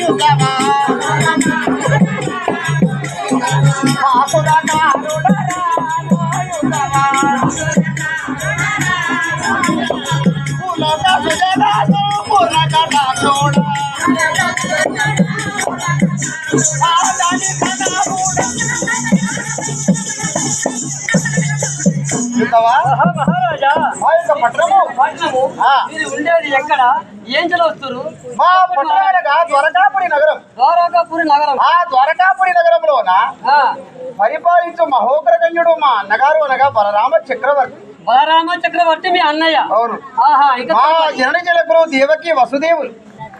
యుగమా మీరు ఉండేది ఎక్కడ? ఏం వస్తురు మా ద్వారకాపురి నగరం. ద్వారకాపురి నగరం. ఆ ద్వారకాపురి నగరంలోన ఆ, పరిపాలించు మహోగ్రగణ్యుడు మా అన్నగారు అనగా బలరామ చక్రవర్తి. బలరామ చక్రవర్తి మీ అన్నయ్య. అవును. ఆహా ఇక మా జనని దేవకి వసుదేవులు.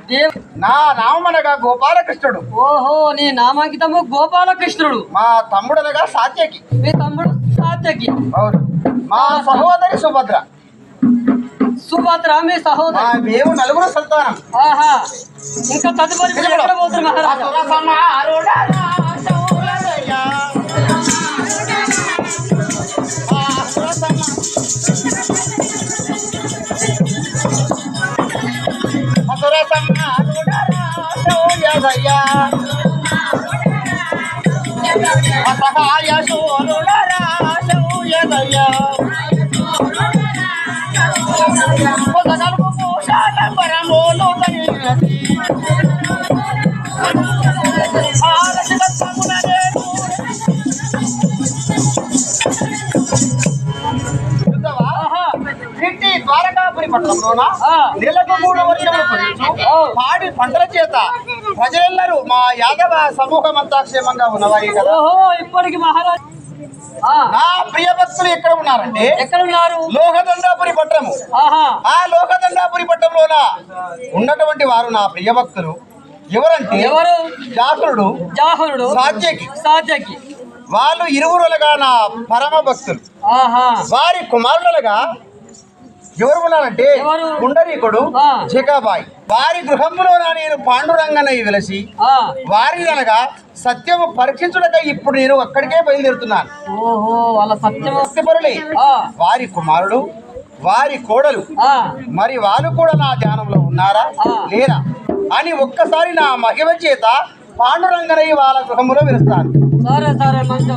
దేవ్- నా నామనగా గోపాలకృష్ణుడు. ఓహో నీ నామాంకితము గోపాలకృష్ణుడు. మా తమ్ముడనగా సాత్యకి. మీ తమ్ముడు సాత్యకి. అవును. మా సహోదరి సుభద్ర. సుభద్ర మీ సహోదరి. మేము నలుగురు సంతానం ఆహా ఇంకా తదుపరి మీరు ఎక్కడ పోతున్నారు శౌరయ్య. ద్వారకాపురి పట్టణంలోన నెలకు మూడు వర్షములు ఓ. పాడి పంటల చేత ప్రజలందరూ మా యాదవ సమూహం అంతా క్షేమంగా ఉన్నవాయి కదా ఇప్పటికి మహారాజు నా ప్రియ భక్తులు ఎక్కడ ఉన్నారంటే ఎక్కడ ఉన్నారు? లోకదండాపురి పట్టణము. ఆ లోకదండాపురి పట్టణంలోన? ఉన్నటువంటి వారు నా ప్రియ భక్తులు. ఎవరంటే ఎవరు? జాసురుడు జాహనుడు సాధ్యకి. సాత్యకి వాళ్ళు ఇరువురులుగా నా పరమ భక్తులు. వారి కుమారులుగా ఎవరు? ఉన్నారంటే? పుండరీకుడు ఆ. జగాబాయి వారి గృహంలోన నేను పాండురంగనై వెలసి వారి అనగా సత్యము పరీక్షించుటకై ఇప్పుడు నేను అక్కడికే బయలుదేరుతున్నాను. ఆ, వారి కుమారుడు వారి కోడలు మరి వాళ్ళు కూడా నా ధ్యానంలో ఉన్నారా. లేరా? అని ఒక్కసారి నా మహిమ చేత పాండురంగనై వాళ్ళ గృహములో వెలుస్తాను సరే సరే మంచిగా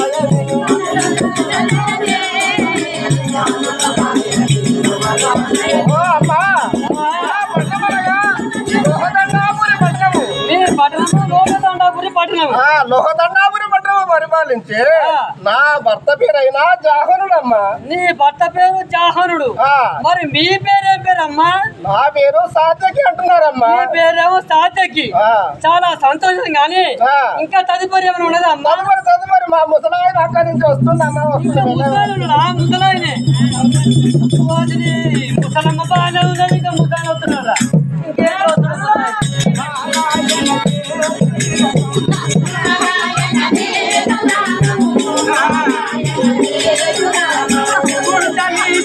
మీ పట్టణము ఆ. నా భర్త పేరైన జాహనుడమ్మా. నీ భర్త పేరు జాహనుడు. ఆ. మరి మీ పేరేం పేరమ్మా? నా పేరు సాత్యకి అంటున్నారమ్మా. మీ పేరేమో సాత్యకి. ఆ. చాలా సంతోషం ఆ. ఇంకా తదుపరి ఏమైనా ఉన్నదా అమ్మా తదుపరి తదుపరి మా ముసలాయన అక్కడి నుంచి వస్తుందమ్మా ముసలాయన? ముసలమ్మ ఇంకా ముసలాయన అవుతున్నాడా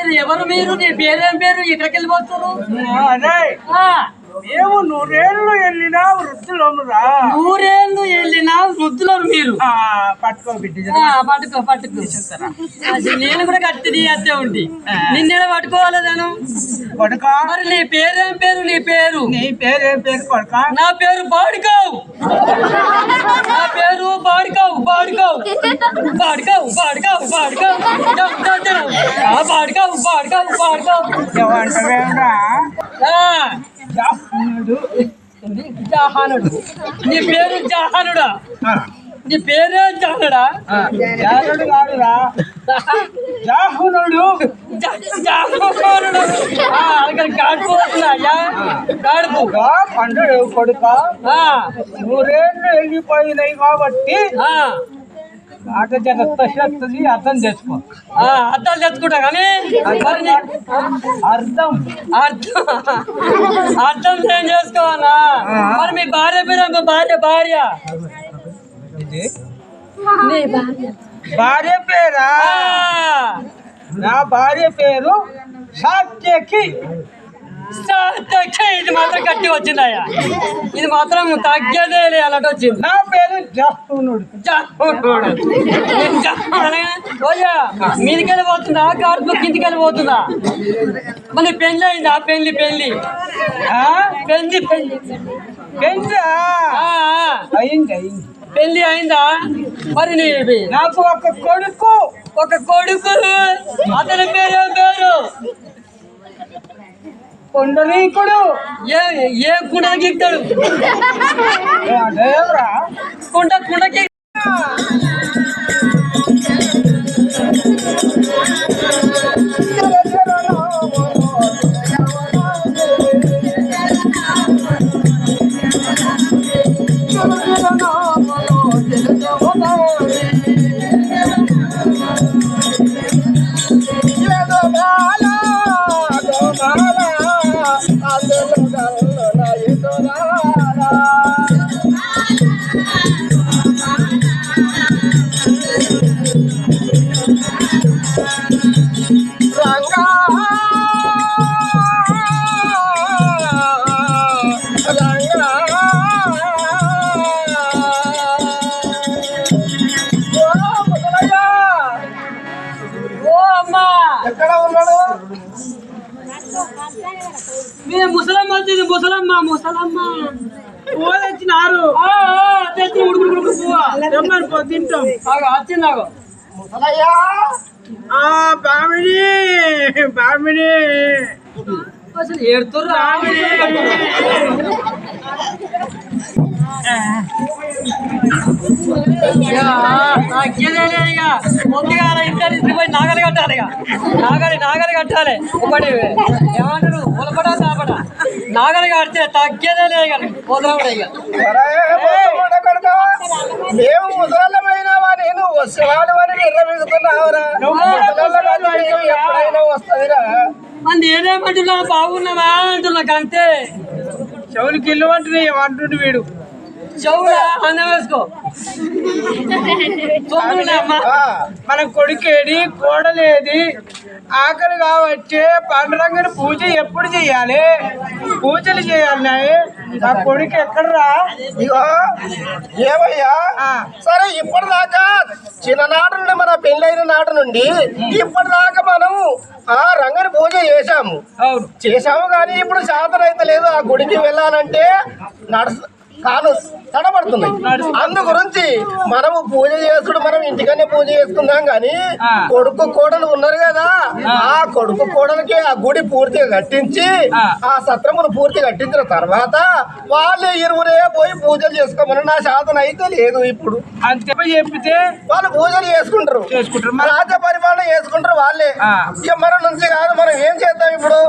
మీరు ఎవరు మీరు? నీ పేరేం పేరు? ఇక్కడికి వెళ్ళిపోతున్నారు మేము నూరేళ్ళు వెళ్ళినా వృద్ధులమురా. నూరేళ్ళు వెళ్ళిన వృద్ధులు మీరు. పట్టుకో పట్టుకో నేను కూడా కత్తి అత్తే ఉండి నిన్నే పట్టుకోవాలదాను కొడుక. మరి నీ పేరేం పేరు నీ పేరు? నీ పేరేం పేరు కొడుక? నా పేరు బాడుకావు. నా పేరు బాడుకావు బాడుకావు. బాడుకావు బాడుకావు బాడుకావు. పాడుకో పాడుకో ఏమంటావేమిరా ఆ, జాహ్నవుడు. జహానుడు. నీ పేరు జహానుడా? నీ పేరే జహానుడా? ఆ, జాహ్నవుడు కాదురా. జాహ్నుడు. జహానుడు. అక్కడ గాడుపు గా పండుడు కొడుక. నూరేళ్ళు వెళ్ళిపోయినాయి కాబట్టి ఆట శక్తి అర్థం చేసుకో. ఆ, అద్దాలు తెచ్చుకుంటా కానీ అర్థం. అర్థం. అర్థం ఏం చేసుకోవాలా మరి మీ భార్య పేరు మీ భార్య భార్య. ఇది? భార్య. పేరా? నా భార్య పేరు సాత్యకి. ఇది మాత్రం గట్టి వచ్చిందయ్యా. ఇది మాత్రం తగ్గేదే అన్నట్టు వచ్చింది. నా పేరు జాహ్నుడు మీదికెళ్ళి పోతుందా? కార్పు కిందికెళ్ళి పోతుందా? మన పెళ్ళి అయిందా? పెళ్ళి పెళ్ళి? పెళ్ళి పెళ్ళి ఆ, అయింది అయింది. పెళ్ళి అయిందా? మరి నాకు ఒక కొడుకు. ఒక కొడుకు అతని పేరు పేరు? కొండనీకుడు ఏ ఏ కుండ గిక్తాడు అదేవరా కుండ కుండకి మీ ముసలమ్మ వచ్చింది ముసలమ్మ ముసలమ్మ. ఆ, ఆ, తెచ్చి ఉడుకు ఉడుకు ఉడుకు పువ్వా. తింటాం. ఆగు, వచ్చింది ఆగు. ముసలయ్యా. ఆ బామిడి బామిడి అసలు ఏడుతుర్రా? ఇక. ముందుగా పోయి నాగలి ఇక నాగలి నాగలి కట్టాలి. ఒకటి. ఏమంటారు ఉలపట చాపట నాగలి కడితే తగ్గేదే లేదు పోదాం కూడా ఇక. అని విర్రమిగుతున్నావురా ఎప్పుడైనా వస్తుందిరా అది నేనేమంటున్నా బాగున్నావా? అంటున్నా అంతే చెవులకి ఇల్లు అంటున్నాయి ఏమంటుండు వీడు? మన కొడుకేడి కోడలేది ఆకలి కావచ్చే పండురంగని పూజ ఎప్పుడు చేయాలి? పూజలు చేయాలి ఆ కొడుకు ఎక్కడరా? ఇగో ఏమయ్యా. సరే ఇప్పటిదాకా చిన్ననాటి నుండి మన పెళ్ళైన నాటి నుండి ఇప్పటిదాకా మనం ఆ రంగని పూజ చేశాము. చేశాము కానీ ఇప్పుడు శాతం అయితే లేదు. ఆ గుడికి వెళ్ళాలంటే నడుస్ కాను తడబడుతుంది అందు గురించి మనము పూజ చేసుడు మనం ఇంటికనే పూజ చేసుకుందాం కానీ. కొడుకు కోడలు ఉన్నారు కదా ఆ. కొడుకు కోడలకి ఆ గుడి పూర్తిగా కట్టించి ఆ. సత్రమును పూర్తి కట్టించిన తర్వాత వాళ్ళు ఇరువురే పోయి పూజలు చేసుకోమని నా శాతం అయితే లేదు ఇప్పుడు. వాళ్ళు పూజలు చేసుకుంటారు. చేసుకుంటారు. మన పరిపాలన చేసుకుంటారు వాళ్ళే. ఇక మన నుంచి కాదు మనం ఏం చేద్దాం ఇప్పుడు?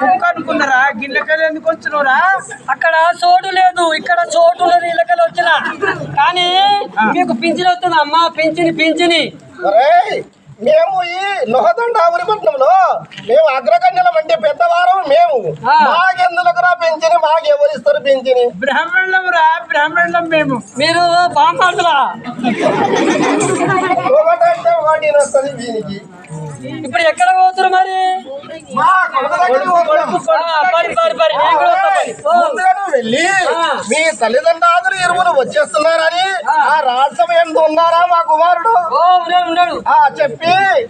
కుక్క అనుకున్నారా? గిన్నెకాయలు ఎందుకు వచ్చినవురా? అక్కడ చోటు లేదు ఇక్కడ చోటు ఉన్నది ఇళ్ళకెళ్ళి వచ్చిన. కానీ మీకు పింఛన్ వస్తుంది అమ్మా పింఛని. పింఛని మేము ఈ లోహదండాపురిపట్నంలో మేము అగ్రకన్యలం అంటే పెద్దవారం మేము. మాకెందులకురా పెంచిని మాకు ఎవరిస్తారు పెంచిని బ్రాహ్మణులం రా బ్రాహ్మణులం మేము. మీరు బాంబాడుతులా ఒకటంటే ఒకటి వస్తుంది దీనికి. ఇప్పుడు ఎక్కడ పోతున్నారు మరి? వెళ్ళి. మీ తల్లిదండ్రులు ఇరువురు వచ్చేస్తున్నారని ఆ. ఆ రాజ్యం ఎందు ఉన్నారా మా కుమారుడు? చెప్పి Hey.